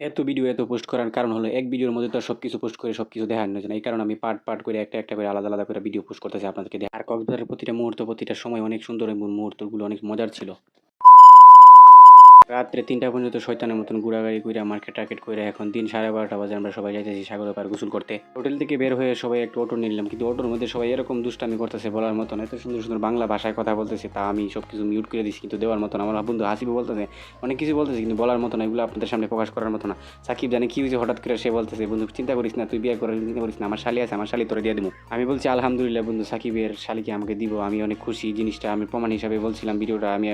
এত ভিডিও এত পোস্ট করার কারণ হলো, এক ভিডিওর মধ্যে তো সব কিছু পোস্ট করে সব কিছু দেখার নয় না এই কারণে আমি পার্ট পার্ট করে একটা একটা করে আলাদা আলাদা করে ভিডিও পোস্ট করতেছি আপনাদেরকে আর কক্সবাজারের প্রতিটা মুহূর্ত, প্রতিটা সময় অনেক সুন্দর এবং মুহূর্তগুলো অনেক মজার ছিল। রাত্রে তিনটা পর্যন্ত শয়তানের মতন ঘোরাগাড়ি কইরা মার্কেট টার্কেট করে এখন দিন সাড়ে বারোটা বাজে আমরা সবাই যাইতেছি সাগরের পার গোসল করতে। হোটেল থেকে বের হয়ে সবাই একটা অটো নিলাম, কিন্তু অটোর মধ্যে সবাই এরকম দুষ্টামি করতেছে বলার মতন। এত সুন্দর সুন্দর বাংলা ভাষায় কথা বলতেছে, তা আমি সব কিছু মিউট করে দিচ্ছি কিন্তু দেওয়ার মতন। আমার বন্ধু হাসিবু বলতেছে, অনেক কিছু বলতেছে, কিন্তু বলার মতো এগুলো আপনাদের সামনে প্রকাশ করার মতো না। সাকিব জানে কি হয়েছে হঠাৎ করে সে বলতেছে, বন্ধু, চিন্তা করিস না, তুই বিয়ে করে, চিন্তা করিস না, আমার শালি আছে, আমার শালি তোরে দিয়ে দেবো আমি বলছি, আলহামদুলিল্লাহ বন্ধু, সাকিবের শালিকে আমাকে দিব, আমি অনেক খুশি, জিনিসটা আমি প্রমাণ হিসাবে বলছিলাম, ভিডিওটা আমি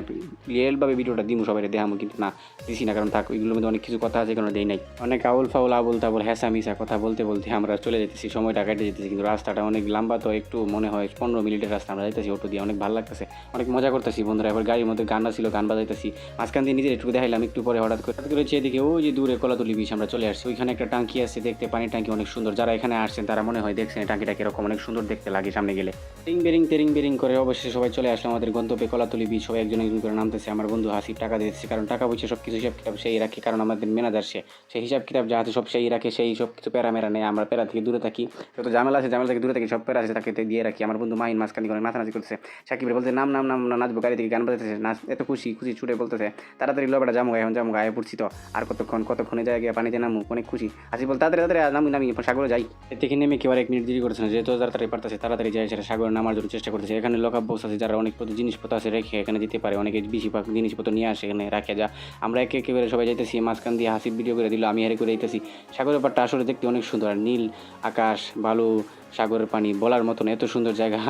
রিয়েলভাবে ভিডিওটা দিব সবাই দেখাবো কিন্তু না, দিছি না, কারণ থাক, ওইগুলোর মধ্যে অনেক কিছু কথা আছে কারণ দেই নাই। অনেক আউল ফাউল, আবুল তাবুল হ্যাসা মিশা কথা বলতে বলতে আমরা চলে যেতেছি, সময়টা কাটে যেতেছি, কিন্তু রাস্তাটা অনেক লম্বা তো একটু মনে হয় পনেরো মিনিটের রাস্তা, আমরা যাইতেছি অটো দিয়ে, অনেক ভালো লাগতেছে, অনেক মজা করতেছি বন্ধুরা, এবার গাড়ির মধ্যে গান ছিল গান বাজাইতেছি, মাঝখান দিয়ে নিজের একটু দেখাইলাম, একটু পরে হঠাৎ করে হঠাৎ করে চেয়ে দেখি ওই যে দূরে কলাতুলি বিচ আমরা চলে আসছি, ওইখানে একটা টাঙ্কি আছে, দেখতে পানির টাঙ্কি অনেক সুন্দর, যারা এখানে আসছেন তারা মনে হয় দেখছেন টাঙ্কিটা কীরকম, অনেক সুন্দর দেখতে লাগে সামনে গেলে। টিং বেরিং তেরিং বেরিং করে অবশ্যই সবাই চলে আসলাম আমাদের গন্তব্যে কলাতুলি বিচ সবাই একজন একজন করে নামতেছে, আমার বন্ধু হাসিব টাকা দিতেছে কারণ টাকা পয়সা সব কিছু হিসাব কিতাব সেই রাখে, কারণ আমাদের ম্যানেজার সে সেই হিসাব কিতাব যাহাতে সব সেই রাখে, সেই সব কিছু প্যারা মেরা নেই আমরা প্যারা থেকে দূরে থাকি। যত ঝামেলা আছে, ঝামেলা থেকে দূরে থাকি, সব প্যারা আছে, তাকে দিয়ে রাখি। আমার বন্ধু মাহিন মাঝখানি করে নাচানাচি করতেছে। সাকিবের বলছে, নাম নাম নাম নাচবো, গাড়ি থেকে গান বাজাতেছে নাচ, এত খুশি খুশি ছুটে বলতেছে, তাড়াতাড়ি লোবাটা জামু এখন জামু গায়ে পড়ছি তো, আর কতক্ষণ, কতক্ষণে যায় গিয়ে পানিতে নামু, অনেক খুশি। আসি বল তাড়াতাড়ি তাড়াতাড়ি নামি নামি সাগরে যাই। থেকে নেমে কেউ এক মিনিট দেরি করছে যেহেতু তাড়াতাড়ি পারতেছে, তাড়াতাড়ি যায় সেটা সাগরে নামার জন্য চেষ্টা করতেছে। এখানে লকআপ বক্স আছে, যারা অনেক জিনিসপত্র আছে, রেখে এখানে যেতে পারে, অনেকে বেশিরভাগ জিনিসপত্র নিয়ে আসে, এখানে রাখে যা। আমরা একে একেবারে সবাই যাইতেছি, মাঝখান দিয়ে হাসির ভিডিও করে দিল, আমি হেরে করে যাইতেছি। সাগরের পাড়টা আসলে দেখতে অনেক সুন্দর, আর নীল আকাশ, বালু, সাগরের পানি, বলার মতন এত সুন্দর জায়গা।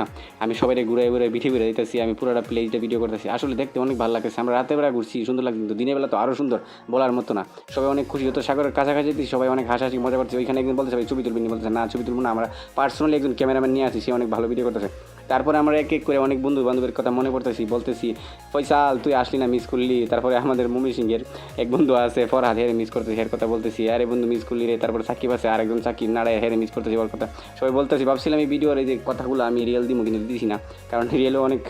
আমি সবাই ঘুরে ঘুরে বিঠে ঘুরে দিতেছি আমি পুরোটা প্লেসটা ভিডিও করতেছি। আসলে দেখতে অনেক ভালো লাগতেছে, আমরা রাতের বেলা ঘুরছি, সুন্দর লাগছে কিন্তু দিনের বেলা তো আরও সুন্দর, বলার মতো না। সবাই অনেক খুশি হতো সাগরের কাছাকাছি সবাই অনেক হাসাহাসি, মজা করছে ওইখানে একদিন বলতে সবাই ছবি তুলবেন বলতেছে, না, ছবি তুলবো না। আমরা পার্সোনালি একজন ক্যামেরাম্যান নিয়ে আসি, সে অনেক ভালো ভিডিও করতেছে। তারপরে আমরা এক এক করে অনেক বন্ধু বান্ধবের কথা মনে করতেছি বলতেছি ফয়সাল তুই আসলি না মিস করলি? তারপরে আমাদের মুমি সিংয়ের এক বন্ধু আছে, ফরহাদ, হেরে মিস করতেছি, হের কথা বলতেছি। আরে বন্ধু মিস করলি রে। তারপরে সাকিব আছে, আরেকজন সাকিব নাড়ায় হেরে মিস করতেছি ওর কথা। সবাই বলতেছি, ভাবছিলাম এই ভিডিওর এই যে কথাগুলো আমি রিয়েল দিব কিন্তু দিছি না। কারণ রিয়েলও অনেক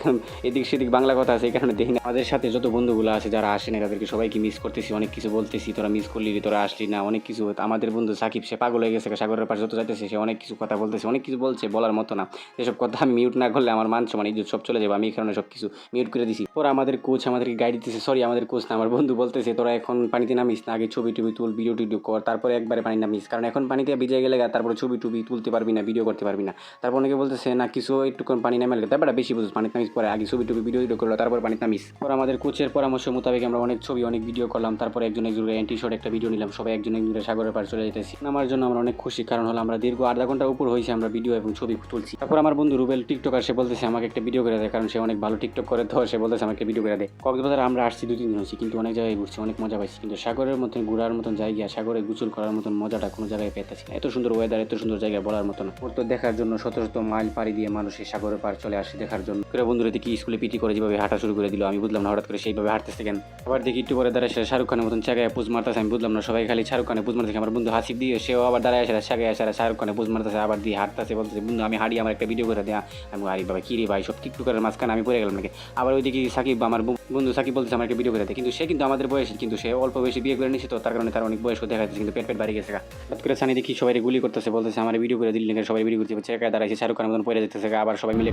এদিক সেদিক বাংলা কথা আছে, এই কারণে দেখি না। আমাদের সাথে যত বন্ধুগুলো আছে, যারা আসে না তাদেরকে সবাইকে মিস করতেছি, অনেক কিছু বলতেছি, তোরা মিস করলি রে, তোরা আসলি না। অনেক কিছু আমাদের বন্ধু সাকিব, সে পাগল হয়ে গেছে, সাগরের পাশে যত যাইতেছে, সে অনেক কিছু কথা বলতেছে, অনেক কিছু বলছে বলার মতো না। এসব কথা আমি মিউট না করলে আমার মান সম্মান, ইজ্জত সব চলে যাবে, আমি কারণে সব কিছু মিউট করে দিছি। পরে আমাদের কোচ আমাদেরকে গাইড দিতেছে সরি আমাদের কোচ না, আমার বন্ধু বলতেছে, তোরা এখন পানিতে নামিস না, আগে ছবি টবি তুল ভিডিও টিডিও কর, তারপরে একবারে পানি নামিস। কারণ এখন পানিতে ভিজে গেলে তারপরে ছবি টবি তুলতে পারবি না ভিডিও করতে পারবি না। তারপর অনেকে বলতেছে, না, কিছু একটুক্ষণ পানি নামে গেলে তারপরে বেশি বুঝিস, পানিতে নামিস পরে আগে ছবি টবি ভিডিও টিডিও করল তারপর পানিতে নামিস। পর আমাদের কোচের পরামর্শ মোতাবেক আমরা অনেক ছবি, অনেক ভিডিও করলাম, তারপরে একজন একজন এন্টি শট একটা ভিডিও নিলাম, সবাই একজন একজন সাগরের পার চলে যেতেছি। আমার জন্য আমরা অনেক খুশি, কারণ হলো আমরা দীর্ঘ আধা ঘণ্টা উপর হয়েছে আমরা ভিডিও এবং ছবি তুলছি। তারপর আমার বন্ধু রুবেল টিকটকার সে বলতেছে, আমাকে একটা ভিডিও করে দেয় কারণ সে অনেক ভালো টিকটক করে। তো সে বলতেছে, আমাকে ভিডিও করে দেয় কক্সবাজার আমরা আসছি দু তিন দিন হয়েছি, কিন্তু অনেক জায়গায় ঘুরছি, অনেক মজা পাইছি। কিন্তু সাগরের মতন, ঘোরার মতন জায়গা, সাগরে গুচুল করার মতন মজাটা কোনো জায়গায় পেতেছি। এত সুন্দর ওয়েদার এত সুন্দর জায়গা বলার মতন ওর তো দেখার জন্য শত শত মাইল পাড়ি দিয়ে মানুষ এই সাগরের পার চলে আসে দেখার জন্য। করে বন্ধুরা দেখি, স্কুলে পিটি করে যেভাবে হাঁটা শুরু করে দিল, আমি বুঝলাম না হঠাৎ করে সেইভাবে হাঁটতেছে কেন। আবার দেখি একটু পরে দাঁড়ায় সে শাহরুখ খানের মতন জায়গায় পুজ মারতেছে, আমি বুঝলাম না, সবাই খালি শাহরুখ খানে পুজ মারতেছে। আমার বন্ধু হাসিব দিয়ে সেও আবার দাঁড়ায় আসে জায়গায় আসে শাহরুখ খানে পুজ মারতেছে, আবার দিয়ে হাঁটতেছে, বলতেছে, বন্ধু, আমি হাঁড়ি আমার একটা ভিডিও করে দেয়া আমি আরে বাবা, কী রে ভাই, সব টিকটুকারের মাঝখানে আমি পড়ে গেলাম নাকি? আবার ওইদিকে সাকিব, আমার বন্ধু সাকিব বলছে আমার একটা ভিডিও করে কিন্তু সে কিন্তু আমাদের বয়সে, কিন্তু সে অল্প বয়সে বিয়ে করে নিয়েছে তো, তার কারণে তার অনেক বয়স দেখা যাচ্ছে কিন্তু পেট পেট বাড়ি গেছে। হঠাৎ করে সানি দেখি সবাই গুলি করতেছে, বলতেছে, আমার ভিডিও করে দিল্লি সবাই ভিডিও করতে একা দাঁড়াইছে, শাহরুখ খান মতন পড়ে যেতেছে আবার সবাই মিলে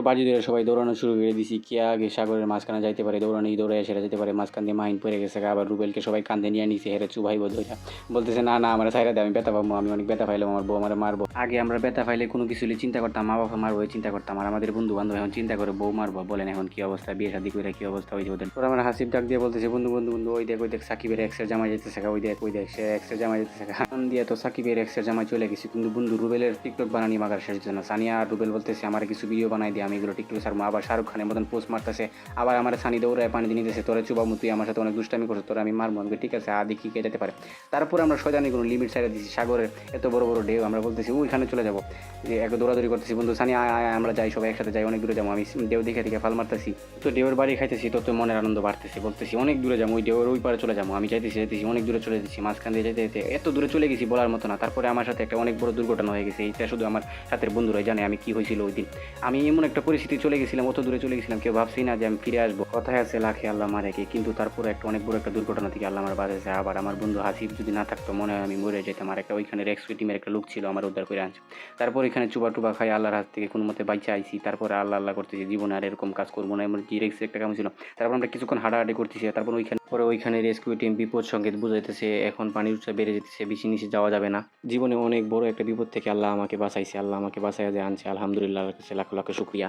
পরে বাজি ধরে সবাই দৌড়ানো শুরু করে দিছি। কে আগে সাগরের মাঝখানে যাইতে পারে দৌড়ানো দৌড়ে সেরা যেতে পারে মাঝখান দিয়ে মাইন পড়ে গেছে আবার রুবেলকে সবাই কান্দে নিয়ে নিছে হেরে বোধ হইয়া বলতেছে না না আমার সাইরা দেয় আমি ব্যথা পাবো আমি অনেক ব্যথা পাইলাম আমার বউ আমার মারবো। আগে আমরা ব্যথা পাইলে কোনো কিছু চিন্তা করতাম মা বাবা মারবো চিন্তা করতাম। আর আমাদের বন্ধু বান্ধব এখন চিন্তা করে বউ মারবো বলেন এখন কি অবস্থা বিয়ে শাদি করে কি অবস্থা হয়েছে ওদের? পরে আমার হাসিব ডাক দিয়ে বলতেছে বন্ধু বন্ধু বন্ধু ওই দেখ ওই দেখ সাকিবের এক্সের জামাই যেতেছে গা, ওই দেখ ওই দেখ সে এক্সের জামাই যেতেছে গা। ফোন দিয়ে তো সাকিবের এক্সের জামাই চলে গেছি কিন্তু বন্ধু রুবেলের টিকটক বানানি মাগার শেষ না। সানিয়া আর রুবেল বলতেছে আমার কিছু ভিডিও বানাই দিয়ে আমি এগুলো টিকটক সারবো আবার শাহরুখ খানের মতন পোস্ট মারতেছে, আবার আমার সানি দৌড়ায় পানি দিয়ে নিতেছে, তোরা চুবামু তুই আমার সাথে অনেক দুষ্টামি করছ, তোরা আমি মারবো। আমাকে ঠিক আছে, আদি কি কে যেতে পারে? তারপর আমরা সজানি কোনো লিমিট সাইডে দিচ্ছি সাগরের এত বড় বড় ঢেউ, আমরা বলতেছি ওইখানে চলে যাব। যে এক দৌড়াদৌড়ি করতেছি, বন্ধু, সানি, আয় আমরা যাই, সবাই একসাথে যাই, অনেক দূরে যাব, আমি ঢেউ দেখে দেখে ফাল মারতেছি। তো ঢেউর বাড়ি খাইতেছি, তত মনের আনন্দ বাড়তেছে, বলতেছি, অনেক দূরে যাব, ওই ঢেউর ওই পারে চলে যাব। আমি যাইতেছি যাইতেছি, অনেক দূরে চলে যাচ্ছি মাঝখান দিয়ে যেতে যেতে এত দূরে চলে গেছি বলার মতো না। তারপরে আমার সাথে একটা অনেক বড় দুর্ঘটনা হয়ে গেছে, এইটা শুধু আমার সাথে বন্ধুরাই জানে আমি কি হয়েছিল ওই দিন। আমি এমন একটা পরিস্থিতি চলে গেছিলাম, অত দূরে চলে গেছিলাম, কেউ ভাবছি না যে আমি ফিরে আসব। কথায় আছে, লাখে আল্লাহ মারেকে কিন্তু তারপরে একটা অনেক বড় একটা দুর্ঘটনা থেকে আল্লাহ আমার বাঁচাইছে। আবার আমার বন্ধু হাসিব যদি না থাকতো, মনে হয় আমি মরে যেতাম। আর একটা ওইখানে রেক্সু টিমের একটা লোক ছিল, আমার উদ্ধার করে আনছে। তারপর এখানে চুবা টুবা খাই, আল্লাহর হাত থেকে কোনো মতে বাইচে আইছি। তারপরে আল্লাহ আল্লাহ করতেছি, জীবনে আর এরকম কাজ করব না। এমন কি রেক্স একটা কাম ছিল। তারপর আমরা কিছুক্ষণ হাঁটাহাঁটি করতেছি, তারপর ওইখানে পরে ওইখানে রেস্কিউ টিম বিপদ সংকেত বুঝাইতেছে, এখন পানির উৎসাহ বেড়ে যেতেছে, বেশি নিচে যাওয়া যাবে না। জীবনে অনেক বড় একটা বিপদ থেকে আল্লাহ আমাকে বাঁচাইছে, আল্লাহ আমাকে বাঁচাইয়া যে আনছে। আলহামদুলিল্লাহ লাখ লাখ শুক্রিয়া।